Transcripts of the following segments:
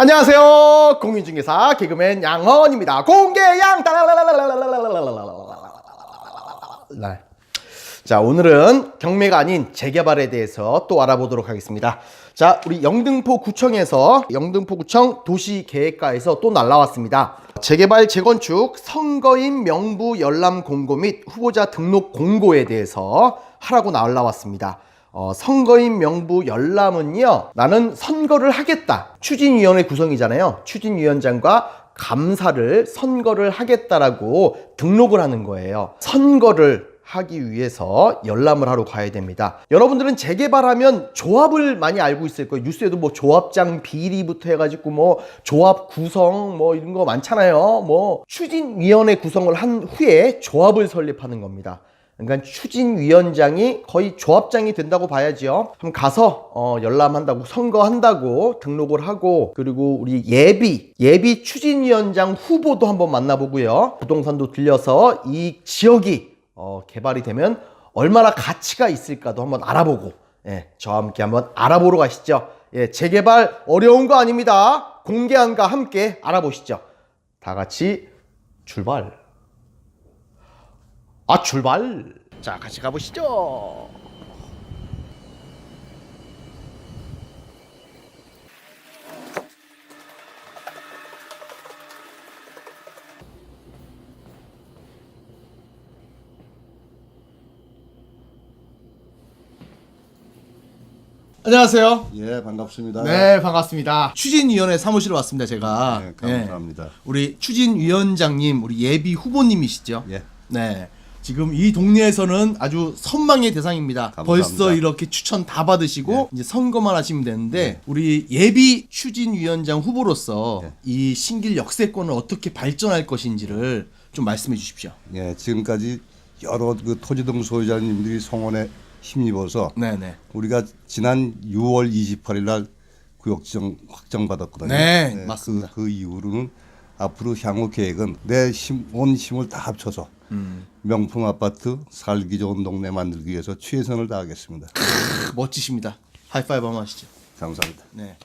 안녕하세요. 공인중개사 개그맨 양헌입니다. 공개양 네. 자 오늘은 경매가 아닌 재개발에 대해서 또 알아보도록 하겠습니다. 자 우리 영등포 구청에서 영등포 구청 도시계획과에서 또 날라왔습니다. 재개발 재건축 선거인 명부 열람 공고 및 후보자 등록 공고에 대해서 하라고 날라왔습니다. 어, 선거인 명부 열람은요, 나는 선거를 하겠다. 추진위원회 구성이잖아요. 추진위원장과 감사를 선거를 하겠다라고 등록을 하는 거예요. 선거를 하기 위해서 열람을 하러 가야 됩니다. 여러분들은 재개발하면 조합을 많이 알고 있을 거예요. 뉴스에도 뭐 조합장 비리부터 해가지고 뭐 조합 구성 뭐 이런 거 많잖아요. 뭐 추진위원회 구성을 한 후에 조합을 설립하는 겁니다. 그러니까 추진위원장이 거의 조합장이 된다고 봐야지요. 한번 가서 어, 열람한다고 선거한다고 등록을 하고 그리고 우리 예비 예비 추진위원장 후보도 한번 만나보고요. 부동산도 들려서 이 지역이 어, 개발이 되면 얼마나 가치가 있을까도 한번 알아보고 예, 저와 함께 한번 알아보러 가시죠. 예, 재개발 어려운 거 아닙니다. 공개함과 함께 알아보시죠. 다 같이 출발. 아 출발 자 같이 가보시죠 안녕하세요 예, 반갑습니다. 네 반갑습니다 추진위원회 사무실에 왔습니다 제가 네, 감사합니다. 네. 우리 추진위원장님 우리 예비 후보님이시죠 예. 네. 지금 이 동네에서는 아주 선망의 대상입니다. 감사합니다. 벌써 이렇게 추천 다 받으시고 이제 선거만 하시면 되는데 우리 예비 추진위원장 후보로서 이 신길 역세권을 어떻게 발전할 것인지를 좀 말씀해 주십시오. 예, 지금까지 여러 그 토지등 소유자님들이 성원에 힘입어서 네네. 우리가 지난 6월 28일 날 구역 지정 확정받았거든요. 네, 맞습니다. 그, 그 이후로는 앞으로 향후 계획은 내 힘, 온 힘을 다 합쳐서 음. 명품 아파트 살기 좋은 동네 만들기 위해서 최선을 다하겠습니다. 크, 멋지십니다. 하이파이브 한번 하시죠. 감사합니다. 네.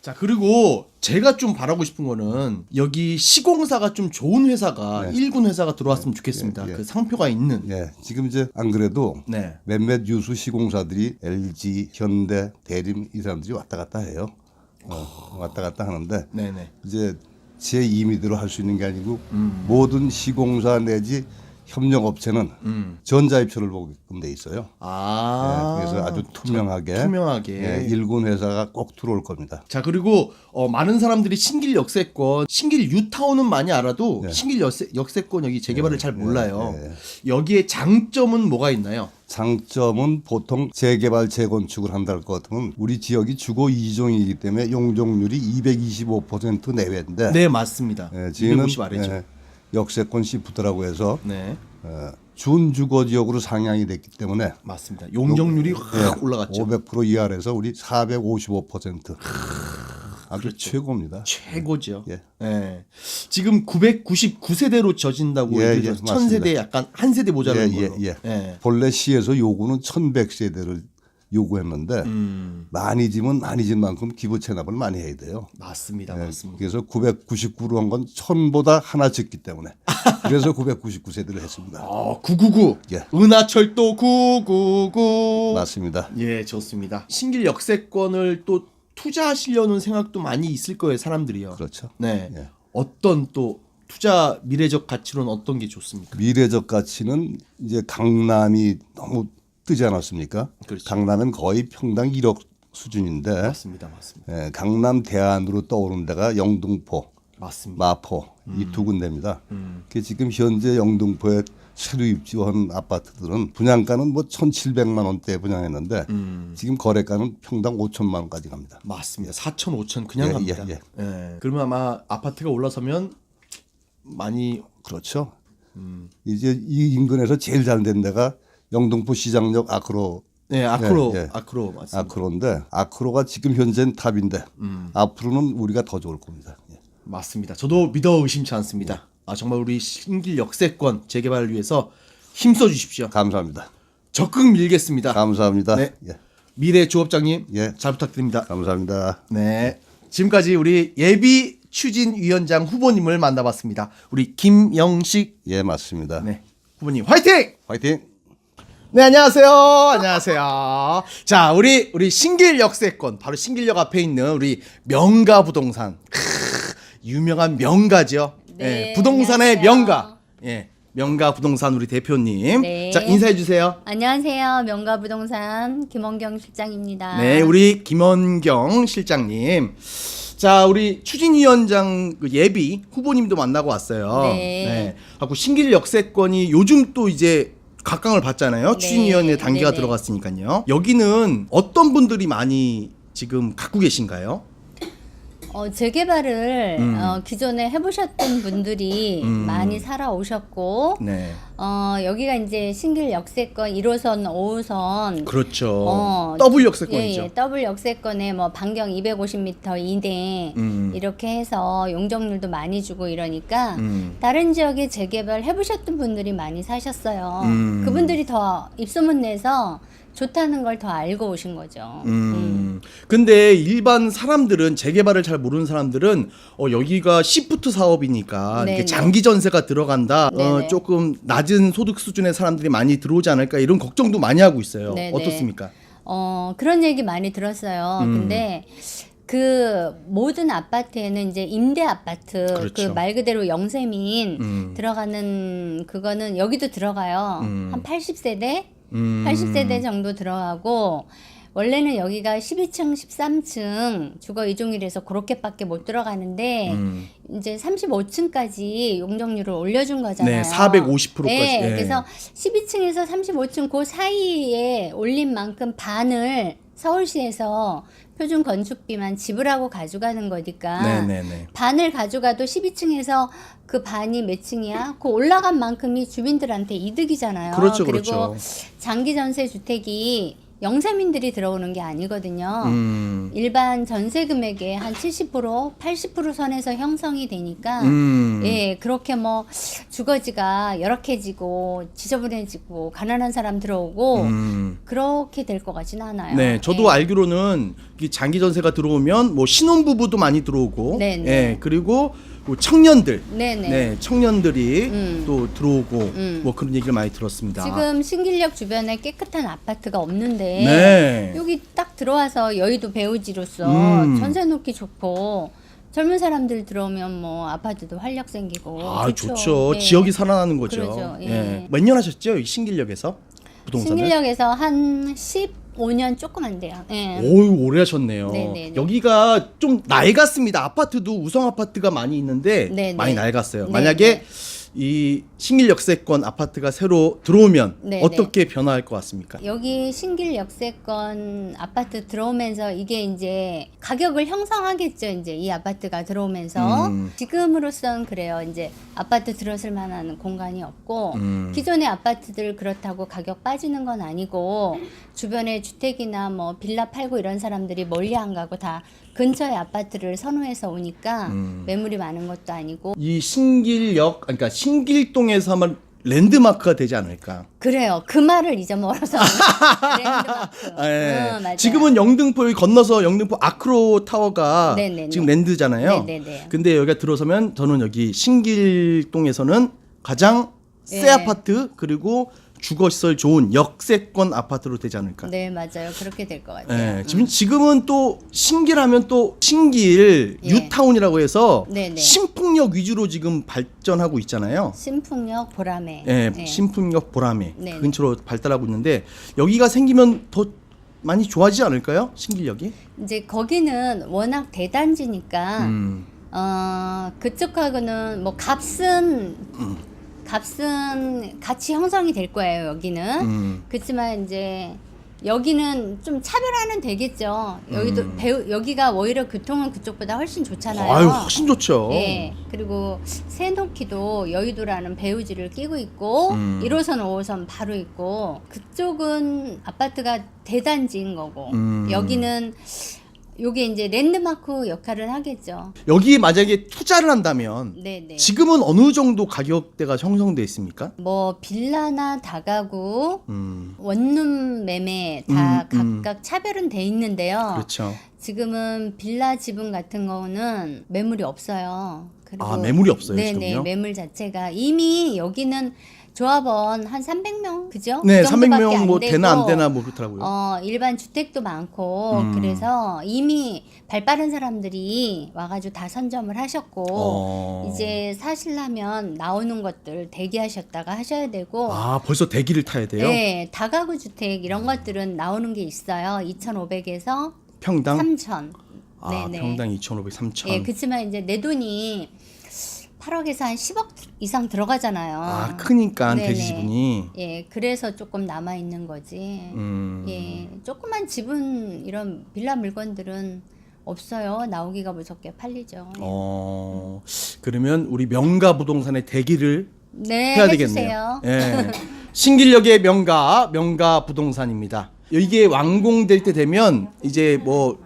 자 그리고 제가 좀 바라고 싶은 거는 여기 시공사가 좀 좋은 회사가 네. 일 1군 회사가 들어왔으면 좋겠습니다. 예, 예. 그 상표가 있는. 예, 지금 이제 안 그래도 네. 몇몇 유수 시공사들이 LG, 현대, 대림 이 사람들이 왔다 갔다 해요. 어, 왔다 갔다 하는데 네네. 이제 제 임의대로 할 수 있는 게 아니고 음. 모든 시공사 내지 협력업체는 음. 전자입찰을 보게끔 돼 있어요. 아. 예, 그래서 아주 투명하게, 투명하게. 예, 일군 회사가 꼭 들어올 겁니다. 자 그리고 어, 많은 사람들이 신길 역세권, 신길 유타운은 많이 알아도 신길 역세, 역세권 여기 재개발을 잘 몰라요. 네. 여기에 장점은 뭐가 있나요? 장점은 보통 재개발 재건축을 한다 것 같으면 우리 지역이 주거 이종이기 때문에 용적률이 225% 내외인데 네 맞습니다. 예, 지금은 250 아래죠. 예, 역세권 시프트라고 해서 네 어, 준주거 지역으로 상향이 됐기 때문에 맞습니다. 용적률이 예, 확 올라갔죠. 500% 이하에서 우리 455% 아주 그렇죠. 최고입니다. 최고죠. 예. 예. 지금 999세대로 져진다고 예, 얘기해서 예, 1000세대 약간 한 세대 모자라는 예. 예, 예. 예. 본래 시에서 요구는 1100세대를 요구했는데 음, 많이 지면 많이 진 만큼 기부 체납을 많이 해야 돼요. 맞습니다. 예, 맞습니다. 그래서 999로 한 건 1000보다 하나 적기 때문에 그래서 999세대를 했습니다. 어, 999. 예. 은하철도 999. 맞습니다. 예, 좋습니다. 신길 역세권을 또 투자하시려는 생각도 많이 있을 거예요, 사람들이요. 그렇죠. 네. 예. 어떤 또 투자 미래적 가치로는 어떤 게 좋습니까? 미래적 가치는 이제 강남이 너무 뜨지 않았습니까? 그렇죠. 강남은 거의 평당 1억 수준인데 맞습니다. 맞습니다. 예, 강남 대안으로 떠오른 데가 영등포, 맞습니다. 마포 이 음. 두 군데입니다. 그 지금 현재 영등포에 새로 입주한 아파트들은 분양가는 뭐 1,700만 원대 분양했는데 음. 지금 거래가는 평당 5천만 원까지 갑니다. 맞습니다. 4천, 5천 그냥 예, 갑니다. 예, 예. 그러면 아마 아파트가 올라서면 많이 그렇죠. 음. 이제 이 인근에서 제일 잘 된 데가 영등포 시장역 아크로 네, 아크로 예, 예. 아크로 맞습니다. 아크로인데 아크로가 지금 현재는 탑인데 음. 앞으로는 우리가 더 좋을 겁니다. 예. 맞습니다. 저도 믿어 의심치 않습니다. 아 정말 우리 신길 역세권 재개발을 위해서 힘써 주십시오. 감사합니다. 적극 밀겠습니다. 감사합니다. 네. 예. 미래 조업장님 예. 잘 부탁드립니다. 감사합니다. 네. 지금까지 우리 예비 추진위원장 후보님을 만나봤습니다. 우리 김영식 예, 맞습니다. 네, 후보님 화이팅! 화이팅! 네 안녕하세요 안녕하세요 자 우리 우리 신길 역세권 바로 신길역 앞에 있는 우리 명가 부동산 크, 유명한 명가죠 네, 예, 부동산의 안녕하세요. 명가 예 명가 부동산 우리 대표님 네. 자 인사해 주세요 안녕하세요. 명가 부동산 김원경 실장입니다. 네 우리 김원경 실장님 자 우리 추진위원장 그 예비 후보님도 만나고 왔어요 네. 하고 신길 역세권이 요즘 또 이제 각광을 받잖아요. 네. 추진위원회 단계가 네네. 들어갔으니까요. 여기는 어떤 분들이 많이 지금 갖고 계신가요? 어, 재개발을 음. 어, 기존에 해보셨던 분들이 음. 많이 살아오셨고 네. 어, 여기가 이제 신길 역세권 1호선, 5호선 그렇죠. 어, 더블 예, 역세권이죠. 예, 더블 역세권에 뭐 반경 250m 이내 음. 이렇게 해서 용적률도 많이 주고 이러니까 음. 다른 지역에 재개발 해보셨던 분들이 많이 사셨어요. 음. 그분들이 더 입소문 내서 좋다는 걸 더 알고 오신 거죠. 음. 근데 일반 사람들은 재개발을 잘 모르는 사람들은 어 여기가 시프트 사업이니까 네네. 이렇게 장기 전세가 들어간다. 어 네네. 조금 낮은 소득 수준의 사람들이 많이 들어오지 않을까 이런 걱정도 많이 하고 있어요. 네네. 어떻습니까? 어, 그런 얘기 많이 들었어요. 음. 근데 그 모든 아파트에는 이제 임대 아파트 그렇죠. 그 말 그대로 영세민 음. 들어가는 그거는 여기도 들어가요. 음. 한 80세대, 음. 80세대 정도 들어가고 원래는 여기가 12층, 13층 주거 이종일에서 그렇게밖에 못 들어가는데 음. 이제 35층까지 용적률을 올려준 거잖아요. 네, 450% 까지. 네, 예. 그래서 12층에서 35층 그 사이에 올린 만큼 반을 서울시에서 표준 건축비만 지불하고 가져가는 거니까 네네네. 반을 가져가도 12층에서 그 반이 몇 층이야? 그 올라간 만큼이 주민들한테 이득이잖아요. 그렇죠, 리고 그렇죠. 장기 전세 주택이 영세민들이 들어오는 게 아니거든요. 음. 일반 전세 금액의 한 70%, 80% 선에서 형성이 되니까 음. 예, 그렇게 뭐 주거지가 열악해지고 지저분해지고 가난한 사람 들어오고 음. 그렇게 될 것 같지는 않아요. 네, 저도 예. 알기로는 이 장기 전세가 들어오면 뭐 신혼 부부도 많이 들어오고, 네네. 예, 그리고 뭐 청년들, 네네. 네, 청년들이 음. 또 들어오고 음. 뭐 그런 얘기를 많이 들었습니다. 지금 신길역 주변에 깨끗한 아파트가 없는데 네, 여기 딱 들어와서 여의도 배우지로서 음. 전세 놓기 좋고 젊은 사람들 들어오면 뭐 아파트도 활력 생기고 아 좋죠. 예. 지역이 살아나는 거죠. 그러죠. 예. 예. 몇년 하셨죠? 이 신길역에서 부동산을? 신길역에서 한 15년 조금 안 돼요. 예. 오유 오래 하셨네요. 네네네. 여기가 좀 낡았습니다. 아파트도 우성 아파트가 많이 있는데 네네. 많이 낡았어요. 네네. 만약에 이 신길 역세권 아파트가 새로 들어오면 네네. 어떻게 변화할 것 같습니까? 여기 신길 역세권 아파트 들어오면서 이게 이제 가격을 형성하겠죠. 이제 이 아파트가 들어오면서 음. 지금으로선 그래요. 이제 아파트 들어설 만한 공간이 없고 음. 기존의 아파트들 그렇다고 가격 빠지는 건 아니고 주변에 주택이나 뭐 빌라 팔고 이런 사람들이 멀리 안 가고 다 근처에 아파트를 선호해서 오니까 음. 매물이 많은 것도 아니고 이 신길역 그러니까 신길동에서 한번 랜드마크가 되지 않을까? 그래요. 그 말을 잊어먹어서 랜드마크. 예. 응, 맞아요. 지금은 영등포 여기 건너서 영등포 아크로 타워가 네네네. 지금 랜드잖아요. 네네네. 근데 여기가 들어서면 저는 여기 신길동에서는 가장 새 예. 아파트 그리고 주거시설 좋은 역세권 아파트로 되지 않을까. 네 맞아요 그렇게 될 것 같아요. 예, 지금 지금은 또 신길하면 또 신길 예. 유타운이라고 해서 네네. 신풍역 위주로 지금 발전하고 있잖아요. 신풍역 보람에. 예, 네. 신풍역 보람에 네네. 근처로 발달하고 있는데 여기가 생기면 더 많이 좋아지지 않을까요? 신길역이? 이제 거기는 워낙 대단지니까 음. 어 그쪽하고는 뭐 값은 값은 같이 형성이 될 거예요 여기는. 음. 그렇지만 이제 여기는 좀 차별화는 되겠죠. 여기도 음. 배우 여기가 오히려 교통은 그쪽보다 훨씬 좋잖아요. 아유, 훨씬 좋죠. 예. 그리고 새놓기도 여의도라는 배우지를 끼고 있고 음. 1호선, 5호선 바로 있고 그쪽은 아파트가 대단지인 거고 음. 여기는 요게 이제 랜드마크 역할을 하겠죠. 여기 만약에 투자를 한다면 네, 네. 지금은 어느 정도 가격대가 형성돼 있습니까? 뭐 빌라나 다가구, 음, 원룸 매매 다 음, 음. 각각 차별은 돼 있는데요. 그렇죠. 지금은 빌라 지분 같은 거는 매물이 없어요. 그리고 아, 매물이 없어요, 네네 지금요? 매물 자체가 이미 여기는 조합원 한 300명 그죠? 네, 그 정도밖에 300명 뭐안 되나 안 되고, 되나 뭐 그렇더라고요. 어 일반 주택도 많고 음. 그래서 이미 발빠른 사람들이 와가지고 다 선점을 하셨고 어. 이제 사실라면 나오는 것들 대기하셨다가 하셔야 되고 아, 벌써 대기를 타야 돼요? 네 다가구 주택 이런 것들은 나오는 게 있어요 2,500에서 평당 3,000 아, 네네. 평당 2,500, 3,000. 예, 그렇지만 이제 내 돈이 8억에서 한 10억 이상 들어가잖아요. 아, 크니까 네네. 대지 지분이 예, 그래서 조금 남아 있는 거지. 음. 예, 조그만 지분 이런 빌라 물건들은 없어요. 나오기가 무섭게 팔리죠. 어. 그러면 우리 명가 부동산의 대기를 네, 해야 해주세요. 되겠네요. 예. 신길역의 명가 명가 부동산입니다. 이게 완공될 때 되면 이제 뭐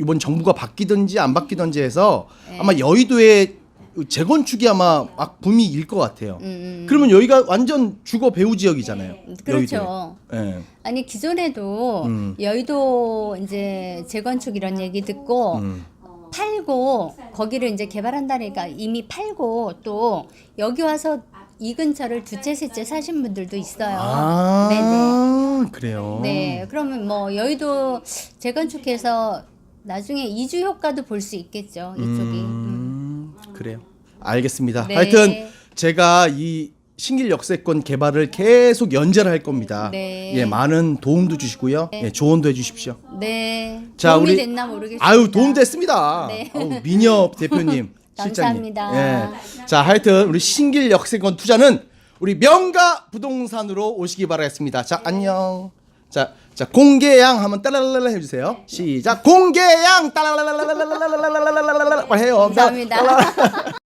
이번 정부가 바뀌든지 안 바뀌든지 해서 네. 아마 여의도에 재건축이 아마 막 붐이 일 것 같아요. 음, 그러면 여기가 완전 주거 배후 지역이잖아요. 그렇죠. 여의도에. 예. 아니 기존에도 음. 여의도 이제 재건축 이런 얘기 듣고 음. 팔고 거기를 이제 개발한다니까 이미 팔고 또 여기 와서 이 근처를 두채 세채 사신 분들도 있어요. 아, 네네. 그래요. 네, 그러면 뭐 여의도 재건축해서 나중에 이주 효과도 볼 수 있겠죠. 이쪽이. 그래요. 알겠습니다. 네. 하여튼 제가 이 신길 역세권 개발을 계속 연재를 할 겁니다. 네. 예, 많은 도움도 주시고요. 예, 조언도 해주십시오. 네. 자, 도움이 우리- 됐나 모르겠습니다. 아유 도움 됐습니다. 네. 아우, 민협 대표님, 실장님. 감사합니다. 예. 자, 하여튼 우리 신길 역세권 투자는 우리 명가 부동산으로 오시기 바라겠습니다. 자, 안녕. 자, 자 공개양 한번 따라라라 해주세요. 시작. 공개양 따라라라라라라라라라라라라 해요. 감사합니다.